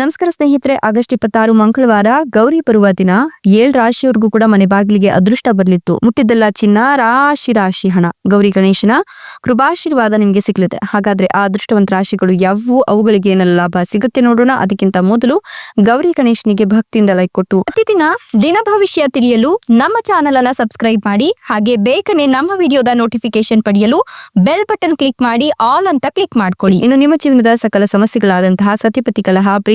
ನಮಸ್ಕಾರ ಸ್ನೇಹಿತರೆ, ಆಗಸ್ಟ್ ಇಪ್ಪತ್ತಾರು ಮಂಗಳವಾರ ಗೌರಿ ಬರುವ ದಿನ. ಏಳ್ ರಾಶಿಯವರೆಗೂ ಕೂಡ ಮನೆ ಬಾಗಿಲಿಗೆ ಅದೃಷ್ಟ ಬರಲಿತ್ತು. ಮುಟ್ಟಿದ್ದೆಲ್ಲ ಚಿನ್ನ, ರಾಶಿ ರಾಶಿ ಹಣ. ಗೌರಿ ಗಣೇಶನ ಕೃಪಾಶೀರ್ವಾದ ನಿಮಗೆ ಸಿಗ್ಲಿದೆ. ಹಾಗಾದ್ರೆ ಆ ಅದೃಷ್ಟವಂತ ರಾಶಿಗಳು ಯಾವುವು? ಅವುಗಳಿಗೆ ಏನೆಲ್ಲ ಲಾಭ ಸಿಗುತ್ತೆ ನೋಡೋಣ. ಅದಕ್ಕಿಂತ ಮೊದಲು ಗೌರಿ ಗಣೇಶನಿಗೆ ಭಕ್ತಿಯಿಂದ ಲೈಕ್ ಕೊಟ್ಟು ಪ್ರತಿದಿನ ದಿನ ಭವಿಷ್ಯ ತಿಳಿಯಲು ನಮ್ಮ ಚಾನೆಲ್ ಅನ್ನ ಸಬ್ಸ್ಕ್ರೈಬ್ ಮಾಡಿ, ಹಾಗೆ ಬೇಗನೆ ನಮ್ಮ ವಿಡಿಯೋದ ನೋಟಿಫಿಕೇಶನ್ ಪಡೆಯಲು ಬೆಲ್ ಬಟನ್ ಕ್ಲಿಕ್ ಮಾಡಿ ಆಲ್ ಅಂತ ಕ್ಲಿಕ್ ಮಾಡ್ಕೊಳ್ಳಿ. ಇನ್ನು ನಿಮ್ಮ ಜೀವನದ ಸಕಲ ಸಮಸ್ಯೆಗಳಾದಂತಹ ಸತಿಪತಿ ಕಲಹ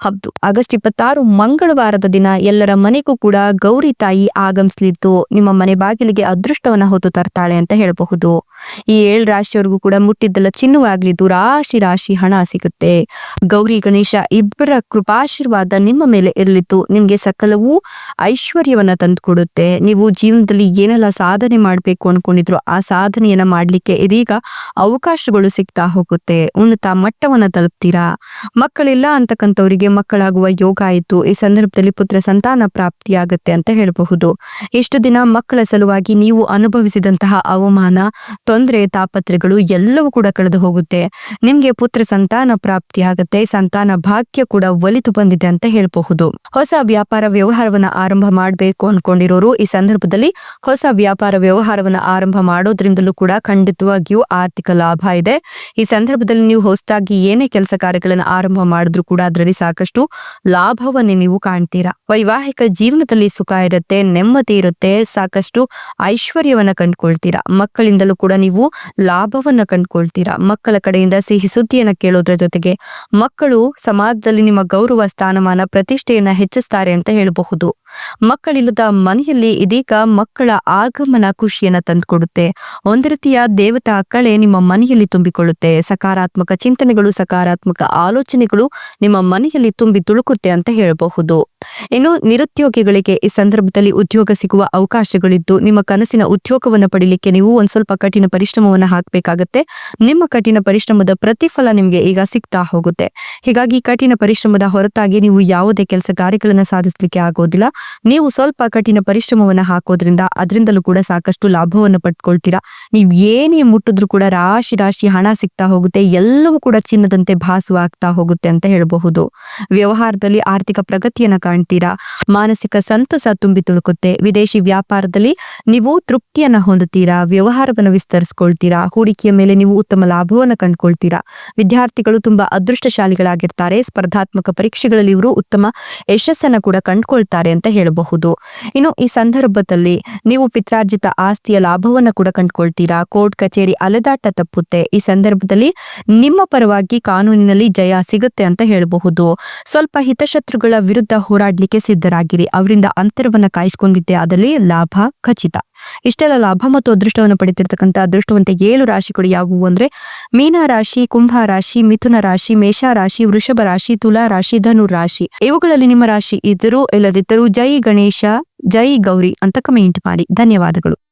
ಹೌದು ಆಗಸ್ಟ್ ಇಪ್ಪತ್ತಾರು ಮಂಗಳವಾರದ ದಿನ ಎಲ್ಲರ ಮನೆಗೂ ಕೂಡ ಗೌರಿ ತಾಯಿ ಆಗಮಿಸ್ಲಿದ್ದು ನಿಮ್ಮ ಮನೆ ಬಾಗಿಲಿಗೆ ಅದೃಷ್ಟವನ್ನ ಹೊತ್ತು ತರ್ತಾಳೆ ಅಂತ ಹೇಳಬಹುದು. ಈ ಏಳು ರಾಶಿಯವರೆಗೂ ಕೂಡ ಮುಟ್ಟಿದ್ದೆಲ್ಲ ಚಿನ್ನವಾಗ್ಲಿದ್ದು ರಾಶಿ ರಾಶಿ ಹಣ ಸಿಗುತ್ತೆ. ಗೌರಿ, ಗಣೇಶ ಇಬ್ಬರ ಕೃಪಾಶೀರ್ವಾದ ನಿಮ್ಮ ಮೇಲೆ ಇರಲಿದ್ದು ನಿಮ್ಗೆ ಸಕಲವೂ ಐಶ್ವರ್ಯವನ್ನ ತಂದುಕೊಡುತ್ತೆ. ನೀವು ಜೀವನದಲ್ಲಿ ಏನೆಲ್ಲ ಸಾಧನೆ ಮಾಡಬೇಕು ಅನ್ಕೊಂಡಿದ್ರು ಆ ಸಾಧನೆಯನ್ನ ಮಾಡ್ಲಿಕ್ಕೆ ಇದೀಗ ಅವಕಾಶಗಳು ಸಿಗ್ತಾ ಹೋಗುತ್ತೆ. ಉನ್ನತ ಮಟ್ಟವನ್ನ ತಲುಪ್ತೀರಾ? ಮಕ್ಕಳಿಲ್ಲ ಅಂತಕ್ಕಂಥವರಿಗೆ ಮಕ್ಕಳಾಗುವ ಯೋಗ ಆಯಿತು. ಈ ಸಂದರ್ಭದಲ್ಲಿ ಪುತ್ರ ಸಂತಾನ ಪ್ರಾಪ್ತಿಯಾಗತ್ತೆ ಅಂತ ಹೇಳಬಹುದು. ಇಷ್ಟು ದಿನ ಮಕ್ಕಳ ಸಲುವಾಗಿ ನೀವು ಅನುಭವಿಸಿದಂತಹ ಅವಮಾನ, ತೊಂದರೆ, ತಾಪತ್ರೆಗಳು ಎಲ್ಲವೂ ಕೂಡ ಕಳೆದು ಹೋಗುತ್ತೆ. ನಿಮ್ಗೆ ಪುತ್ರ ಸಂತಾನ ಪ್ರಾಪ್ತಿಯಾಗತ್ತೆ ಸಂತಾನ ಭಾಗ್ಯ ಕೂಡ ಒಲಿತು ಬಂದಿದೆ ಅಂತ ಹೇಳಬಹುದು. ಹೊಸ ವ್ಯಾಪಾರ ವ್ಯವಹಾರವನ್ನ ಆರಂಭ ಮಾಡಬೇಕು ಅನ್ಕೊಂಡಿರೋರು ಈ ಸಂದರ್ಭದಲ್ಲಿ ಹೊಸ ವ್ಯಾಪಾರ ವ್ಯವಹಾರವನ್ನ ಆರಂಭ ಮಾಡೋದ್ರಿಂದಲೂ ಕೂಡ ಖಂಡಿತವಾಗಿಯೂ ಆರ್ಥಿಕ ಲಾಭ ಇದೆ. ಈ ಸಂದರ್ಭದಲ್ಲಿ ನೀವು ಹೊಸದಾಗಿ ಏನೇ ಕೆಲಸ ಕಾರ್ಯಗಳನ್ನ ಆರಂಭ ಮಾಡಿದ್ರು ಕೂಡ ಅದರಲ್ಲಿ ಸಾಕಷ್ಟು ಲಾಭವನ್ನು ನೀವು ಕಾಣ್ತೀರಾ? ವೈವಾಹಿಕ ಜೀವನದಲ್ಲಿ ಸುಖ ಇರುತ್ತೆ, ನೆಮ್ಮದಿ ಇರುತ್ತೆ, ಸಾಕಷ್ಟು ಐಶ್ವರ್ಯವನ್ನ ಕಂಡ್ಕೊಳ್ತೀರಾ? ಮಕ್ಕಳಿಂದಲೂ ಕೂಡ ನೀವು ಲಾಭವನ್ನ ಕಂಡುಕೊಳ್ತೀರಾ? ಮಕ್ಕಳ ಕಡೆಯಿಂದ ಸಿಹಿ ಸುದ್ದಿಯನ್ನ ಕೇಳೋದ್ರ ಜೊತೆಗೆ ಮಕ್ಕಳು ಸಮಾಜದಲ್ಲಿ ನಿಮ್ಮ ಗೌರವ, ಸ್ಥಾನಮಾನ, ಪ್ರತಿಷ್ಠೆಯನ್ನ ಹೆಚ್ಚಿಸ್ತಾರೆ ಅಂತ ಹೇಳಬಹುದು. ಮಕ್ಕಳಿಲ್ಲದ ಮನೆಯಲ್ಲಿ ಇದೀಗ ಮಕ್ಕಳ ಆಗಮನ ಖುಷಿಯನ್ನ ತಂದುಕೊಡುತ್ತೆ. ಒಂದು ರೀತಿಯ ದೇವತಾ ಕಳೆ ನಿಮ್ಮ ಮನೆಯಲ್ಲಿ ತುಂಬಿಕೊಳ್ಳುತ್ತೆ. ಸಕಾರಾತ್ಮಕ ಚಿಂತನೆಗಳು, ಸಕಾರಾತ್ಮಕ ಆಲೋಚನೆಗಳು ನಿಮ್ಮ ಮನೆಯಲ್ಲಿ ತುಂಬಿ ತುಳುಕುತ್ತೆ ಅಂತ ಹೇಳಬಹುದು. ಇನ್ನು ನಿರುದ್ಯೋಗಿಗಳಿಗೆ ಈ ಸಂದರ್ಭದಲ್ಲಿ ಉದ್ಯೋಗ ಸಿಗುವ ಅವಕಾಶಗಳಿದ್ದು, ನಿಮ್ಮ ಕನಸಿನ ಉದ್ಯೋಗವನ್ನ ಪಡಿಲಿಕ್ಕೆ ನೀವು ಒಂದ್ ಸ್ವಲ್ಪ ಕಠಿಣ ಪರಿಶ್ರಮವನ್ನ ಹಾಕಬೇಕಾಗತ್ತೆ. ನಿಮ್ಮ ಕಠಿಣ ಪರಿಶ್ರಮದ ಪ್ರತಿಫಲ ನಿಮಗೆ ಈಗ ಸಿಗ್ತಾ ಹೋಗುತ್ತೆ. ಹೀಗಾಗಿ ಕಠಿಣ ಪರಿಶ್ರಮದ ಹೊರತಾಗಿ ನೀವು ಯಾವುದೇ ಕೆಲಸ ಕಾರ್ಯಗಳನ್ನ ಸಾಧಿಸಲಿಕ್ಕೆ ಆಗೋದಿಲ್ಲ. ನೀವು ಸ್ವಲ್ಪ ಕಠಿಣ ಪರಿಶ್ರಮವನ್ನ ಹಾಕೋದ್ರಿಂದ ಅದರಿಂದಲೂ ಕೂಡ ಸಾಕಷ್ಟು ಲಾಭವನ್ನ ಪಡ್ಕೊಳ್ತೀರಾ. ನೀವು ಏನೇ ಮುಟ್ಟಿದ್ರು ಕೂಡ ರಾಶಿ ರಾಶಿ ಹಣ ಸಿಗ್ತಾ ಹೋಗುತ್ತೆ. ಎಲ್ಲವೂ ಕೂಡ ಚಿನ್ನದಂತೆ ಭಾಸವಾಗ್ತಾ ಹೋಗುತ್ತೆ ಅಂತ ಹೇಳಬಹುದು. ವ್ಯವಹಾರದಲ್ಲಿ ಆರ್ಥಿಕ ಪ್ರಗತಿಯನ್ನು ಕಾಣ್ತೀರಾ? ಮಾನಸಿಕ ಸಂತಸ ತುಂಬಿ ತುಳುಕುತ್ತೆ. ವಿದೇಶಿ ವ್ಯಾಪಾರದಲ್ಲಿ ನೀವು ತೃಪ್ತಿಯನ್ನ ಹೊಂದುತ್ತೀರಾ? ವ್ಯವಹಾರವನ್ನು ವಿಸ್ತರಿಸ್ಕೊಳ್ತೀರಾ? ಹೂಡಿಕೆಯ ಮೇಲೆ ನೀವು ಉತ್ತಮ ಲಾಭವನ್ನು ಕಂಡುಕೊಳ್ತೀರಾ? ವಿದ್ಯಾರ್ಥಿಗಳು ತುಂಬಾ ಅದೃಷ್ಟಶಾಲಿಗಳಾಗಿರ್ತಾರೆ. ಸ್ಪರ್ಧಾತ್ಮಕ ಪರೀಕ್ಷೆಗಳಲ್ಲಿ ಇವರು ಉತ್ತಮ ಯಶಸ್ಸನ್ನ ಕೂಡ ಕಂಡುಕೊಳ್ತಾರೆ ಅಂತ ಹೇಳಬಹುದು. ಇನ್ನು ಈ ಸಂದರ್ಭದಲ್ಲಿ ನೀವು ಪಿತ್ರಾರ್ಜಿತ ಆಸ್ತಿಯ ಲಾಭವನ್ನು ಕೂಡ ಕಂಡುಕೊಳ್ತೀರಾ? ಕೋರ್ಟ್ ಕಚೇರಿ ಅಲೆದಾಟ ತಪ್ಪುತ್ತೆ. ಈ ಸಂದರ್ಭದಲ್ಲಿ ನಿಮ್ಮ ಪರವಾಗಿ ಕಾನೂನಿನಲ್ಲಿ ಜಯ ಸಿಗುತ್ತೆ ಅಂತ ಹೇಳಬಹುದು. ಸ್ವಲ್ಪ ಹಿತಶತ್ರುಗಳ ವಿರುದ್ಧ ಹೋರಾಡ್ಲಿಕ್ಕೆ ಸಿದ್ಧರಾಗಿರಿ. ಅವರಿಂದ ಅಂತರವನ್ನ ಕಾಯಿಸಿಕೊಂಡಿದ್ದೆ ಆದಲ್ಲಿ ಲಾಭ ಖಚಿತ. ಇಷ್ಟೆಲ್ಲ ಲಾಭ ಮತ್ತು ಅದೃಷ್ಟವನ್ನು ಪಡೆದಿರತಕ್ಕಂಥ ಅದೃಷ್ಟವಂತ ಏಳು ರಾಶಿಗಳು ಯಾವುವು ಅಂದ್ರೆ ಮೀನ ರಾಶಿ, ಕುಂಭ ರಾಶಿ, ಮಿಥುನ ರಾಶಿ, ಮೇಷ ರಾಶಿ, ವೃಷಭ ರಾಶಿ, ತುಲಾ ರಾಶಿ, ಧನು ರಾಶಿ. ಇವುಗಳಲ್ಲಿ ನಿಮ್ಮ ರಾಶಿ ಇದ್ದರೂ ಇಲ್ಲದಿದ್ದರೂ ಜೈ ಗಣೇಶ, ಜೈ ಗೌರಿ ಅಂತ ಕಮೆಂಟ್ ಮಾಡಿ. ಧನ್ಯವಾದಗಳು.